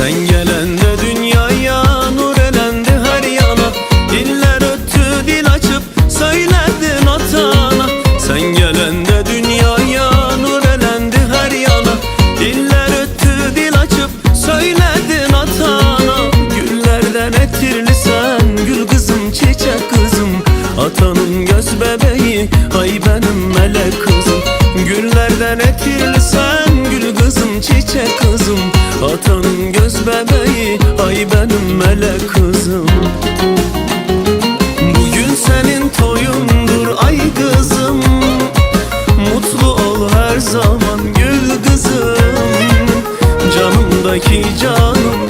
Sen gelende dünyaya nur elendi her yana. Diller öttü dil açıp söyledin atana. Sen gelende dünyaya nur elendi her yana. Diller öttü dil açıp söyledin atana. Güllerden etirli sen gül kızım çiçek kızım. Atanın göz bebeği ay benim Göz bebeği ay benim melek kızım. Bugün senin toyundur ay kızım. Mutlu ol her zaman gül kızım. Canımdaki canım